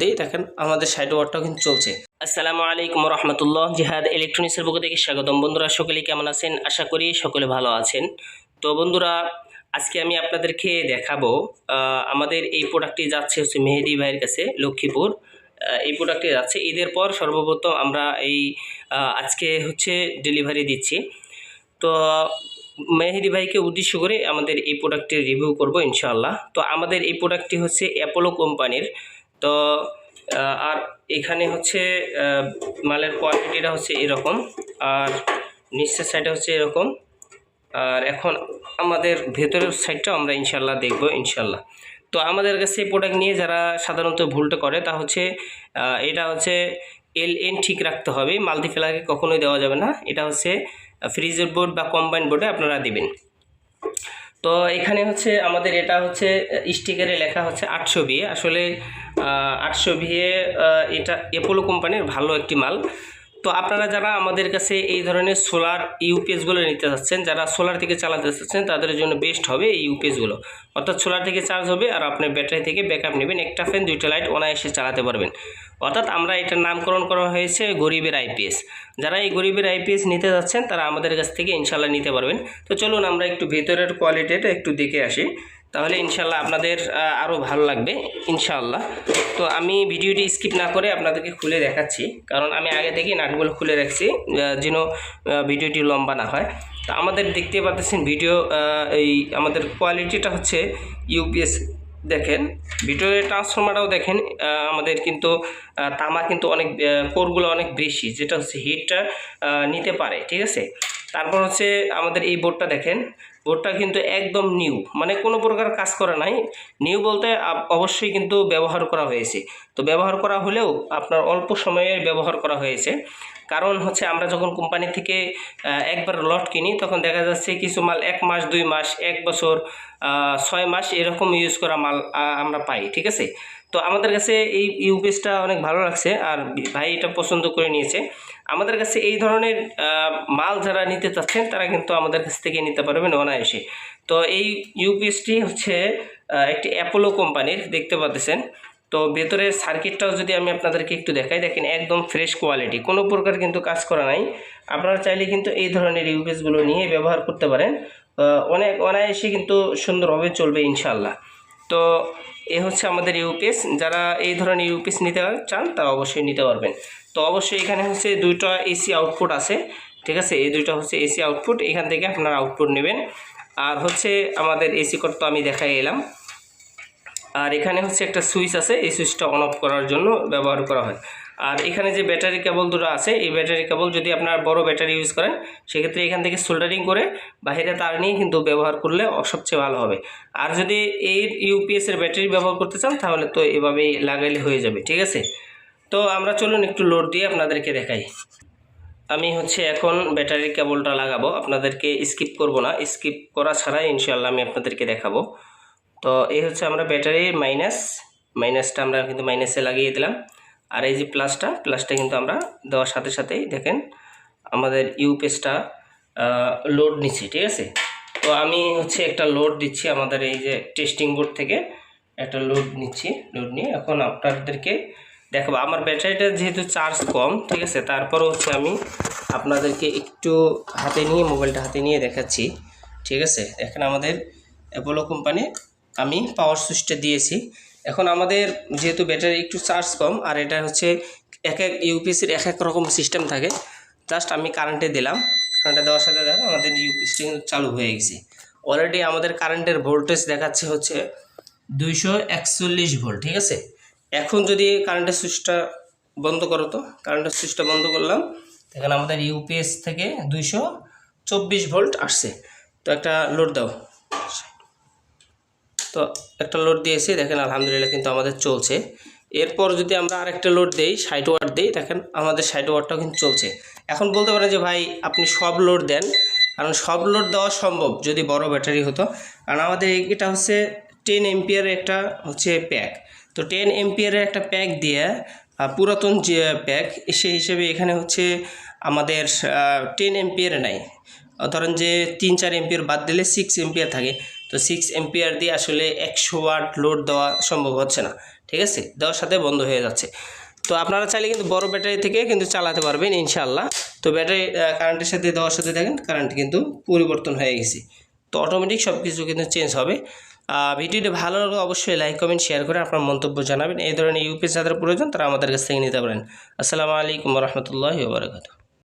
দিই দেখেন আমাদের ষাট ওয়াটটাও কিন্তু চলছে। আসসালামু আলাইকুম রহমতুল্লাহ জিহাদ ইলেকট্রনিক্সের পক্ষ থেকে স্বাগতম। বন্ধুরা সকলে কেমন আছেন? আশা করি সকলে ভালো আছেন। তো বন্ধুরা, আজকে আমি আপনাদেরকে দেখাবো আমাদের এই প্রোডাক্টটি যাচ্ছে হচ্ছে মেহেদি ভাইয়ের কাছে, লক্ষ্মীপুর। এই প্রোডাক্টটি যাচ্ছে। ঈদের পর সর্বপ্রথম আমরা এই আজকে হচ্ছে ডেলিভারি দিচ্ছি। তো মেহেদি ভাইকে উদ্দেশ্য করে আমাদের এই প্রোডাক্টের রিভিউ করব ইনশাআল্লাহ। তো আমাদের এই প্রোডাক্টটি হচ্ছে অ্যাপোলো কোম্পানির তো আর এখানে হচ্ছে মালের কোয়ালিটিটা হচ্ছে এরকম, আর নিচের সাইডে হচ্ছে এরকম, আর এখন আমাদের ভেতরের সাইডটাও আমরা ইনশাল্লাহ দেখব ইনশাল্লাহ তো আমাদের কাছে এই প্রোডাক্ট নিয়ে যারা সাধারণত ভুলটা করে, তা হচ্ছে এটা হচ্ছে এল এন ঠিক রাখতে হবে মাল্টিফেলাকে কখনোই দেওয়া যাবে না, এটা হচ্ছে ফ্রিজের বোর্ড বা কম্বাইন বোর্ডে আপনারা দিবেন। তো এখানে হচ্ছে আমাদের এটা হচ্ছে স্টিকারে লেখা হচ্ছে আটশো বিয়ে আসলে আটশো বিয়ে এটা এপোলো কোম্পানির ভালো একটি মাল। তো আপনারা যারা আমাদের কাছে এই ধরনের সোলার ইউপিএসগুলো নিতে চাচ্ছেন যারা সোলার থেকে চালাতে চাচ্ছেন তাদের জন্য বেস্ট হবে এই ইউপিএসগুলো অর্থাৎ সোলার থেকে চার্জ হবে আর আপনার ব্যাটারি থেকে ব্যাকআপ নেবেন। একটা ফ্যান দুইটা লাইট অনায়াসে চালাতে পারবেন। অর্থাৎ আমরা এটার নামকরণ করা হয়েছে গরিবের আইপিএস যারা এই গরিবের আইপিএস নিতে যাচ্ছেন, তারা আমাদের কাছ থেকে ইনশাল্লাহ নিতে পারবেন। তো চলুন আমরা একটু ভেতরের কোয়ালিটিটা একটু দেখে আসি। তাহলে ইনশাল্লাহ আপনাদের আরও ভালো লাগবে, ইনশাআল্লাহ। তো আমি ভিডিওটি স্কিপ না করে আপনাদেরকে খুলে দেখাচ্ছি, কারণ আমি আগে থেকেই নাটগুলো খুলে রাখছি যেন ভিডিওটি লম্বা না হয়। তো আমাদের দেখতে পাচ্ছেন ভিডিও এই আমাদের কোয়ালিটিটা হচ্ছে ইউপিএস দেখেন। ভিডিওর ট্রান্সফর্মারটাও দেখেন আমাদের কিন্তু তামা কিন্তু অনেক কোরগুলো অনেক বেশি, যেটা হচ্ছে হিটটা নিতে পারে, ঠিক আছে? তারপর হচ্ছে আমাদের এই বোর্ডটা দেখেন বোর্ডটা কিন্তু একদম নিউ মানে কোনো প্রকার কাজ করা নাই। নিউ বলতে অবশ্যই কিন্তু ব্যবহার করা হয়েছে। তো ব্যবহার করা হলেও আপনার অল্প সময়ে ব্যবহার করা হয়েছে। কারণ হচ্ছে আমরা যখন কোম্পানি থেকে একবার লট কিনি, তখন দেখা যাচ্ছে কিছু মাল এক মাস, দুই মাস, এক বছর ছয় মাস এরকম ইউজ করা মাল আমরা পাই, ঠিক আছে? তো আমাদের কাছে এই ইউপিএসটা অনেক ভালো লাগছে আর ভাই এটা পছন্দ করে নিয়েছে। আমাদের কাছে এই ধরনের মাল যারা নিতে চাচ্ছেন, তারা কিন্তু আমাদের কাছ থেকে নিতে পারবেন অনায়াসে। তো এই ইউপিএসটি হচ্ছে একটি অ্যাপোলো কোম্পানির, দেখতে পাচ্ছেন। তো ভেতরের সার্কিটটাও যদি আমি আপনাদেরকে একটু দেখাই, দেখেন একদম ফ্রেশ কোয়ালিটি কোনো প্রকার কিন্তু কাজ করা নাই। আপনারা চাইলে কিন্তু এই ধরনের ইউপিএসগুলো নিয়ে ব্যবহার করতে পারেন। অনেক অনায়াসে কিন্তু সুন্দরভাবে চলবে ইনশাল্লাহ তো এ হচ্ছে আমাদের ইউপিএস যারা এই ধরনের ইউপিএস নিতে চান, তারা অবশ্যই নিতে পারবেন। তো অবশ্যই এখানে হচ্ছে দুইটা এসি আউটপুট আছে, ঠিক আছে? এই দুইটা হচ্ছে এসি আউটপুট। এখান থেকে আপনারা আউটপুট নেবেন। আর হচ্ছে আমাদের এসি কোড তো আমি দেখাই এলাম। আর এখানে হচ্ছে একটা সুইচ আছে, এই সুইচটা অন অফ করার জন্য ব্যবহার করা হয়। আর এখানে যে ব্যাটারি কেবল দুটো আছে, এই ব্যাটারি কেবল যদি আপনার বড় ব্যাটারি ইউজ করেন, সেক্ষেত্রে এখান থেকে সোল্ডারিং করে বাইরে তার নিয়ে কিন্তু ব্যবহার করলে সবচেয়ে ভালো হবে। আর যদি এই ইউপিএস এর ব্যাটারি ব্যবহার করতে চান, তাহলে তো এভাবেই লাগাইলে হয়ে যাবে, ঠিক আছে? তো আমরা চলুন একটু লোড দিয়ে আপনাদেরকে দেখাই। আমি হচ্ছে এখন ব্যাটারি কেবলটা লাগাবো, আপনাদেরকে স্কিপ করব না স্কিপ করা ছাড়াই ইনশাল্লাহ আমি আপনাদেরকে দেখাবো। তো এই হচ্ছে আমরা ব্যাটারি মাইনাস মাইনাসটা আমরা কিন্তু মাইনাসে লাগিয়ে দিলাম। আর এই যে প্লাসটা প্লাসটা কিন্তু আমরা দেওয়ার সাথে সাথেই দেখেন আমাদের ইউপিএসটা লোড নিচ্ছি, ঠিক আছে? তো আমি হচ্ছে একটা লোড দিচ্ছি আমাদের এই যে টেস্টিং বোর্ড থেকে, একটা লোড নিচ্ছি লোড নিয়ে এখন আপনাদেরকে দেখাবো। আমার ব্যাটারিটা যেহেতু চার্জ কম, ঠিক আছে? তারপরও হচ্ছে আমি আপনাদেরকে একটু হাতে নিয়ে মোবাইলটা হাতে নিয়ে দেখাচ্ছি, ঠিক আছে? এখন আমাদের অ্যাপোলো কোম্পানি আমি পাওয়ার সুইচটা দিয়েছি। এখন আমাদের যেহেতু ব্যাটারি একটু চার্জ কম, আর এটা হচ্ছে এক এক ইউপিএসির এক এক রকম সিস্টেম থাকে। জাস্ট আমি কারেন্টে দিলাম। কারেন্টে দেওয়ার সাথে দেখা আমাদের ইউপিএসটি চালু হয়ে গেছে। অলরেডি আমাদের কারেন্টের ভোল্টেজ দেখাচ্ছে হচ্ছে দুইশো একচল্লিশ ভোল্ট ঠিক আছে? এখন যদি কারেন্টের সুইচটা বন্ধ করো তো কারেন্টের সুইচটা বন্ধ করলাম, দেখেন আমাদের ইউপিএস থেকে দুইশো চব্বিশ ভোল্ট আসছে। তো একটা লোড দাও। তো একটা লোড দিয়েছি, দেখেন আলহামদুলিল্লাহ কিন্তু আমাদের চলছে। এরপর যদি আমরা আরেকটা লোড দেই ষাট ওয়াট দিই, দেখেন আমাদের ষাট ওয়াটটাও কিন্তু চলছে। এখন বলতে পারেন যে ভাই, আপনি সব লোড দেন, কারণ সব লোড দেওয়া সম্ভব যদি বড় ব্যাটারি হতো। কারণ আমাদের এটা হচ্ছে টেন এমপিয়ারের একটা হচ্ছে প্যাক তো টেন এমপিয়ারের একটা প্যাক দিয়ে পুরাতন যে প্যাক সে হিসেবে এখানে হচ্ছে আমাদের টেন এমপিয়ারে নাই। ধরেন যে তিন চার এমপিয়ার বাদ দিলে সিক্স এমপিয়ার থাকে। তো সিক্স এমপিয়ার দিয়ে আসলে একশো ওয়াট লোড দেওয়া সম্ভব হচ্ছে না, ঠিক আছে? দেওয়ার সাথে বন্ধ হয়ে যাচ্ছে। তো আপনারা চাইলে কিন্তু বড় ব্যাটারি থেকে কিন্তু চালাতে পারবেন ইনশাআল্লাহ। তো ব্যাটারি কারেন্টের সাথে দেওয়ার সাথে দেখেন কারেন্ট কিন্তু পরিবর্তন হয়ে গেছে। তো অটোমেটিক সব কিছু কিন্তু চেঞ্জ হবে। ভিডিওটি ভালো লাগলে অবশ্যই লাইক কমেন্ট শেয়ার করে আপনার মন্তব্য জানাবেন। এই ধরনের ইউপিএস যাদের প্রয়োজন তারা আমাদের কাছ থেকে নিতে পারেন। আসসালামু আলাইকুম রহমতুল্লাহি বারকাত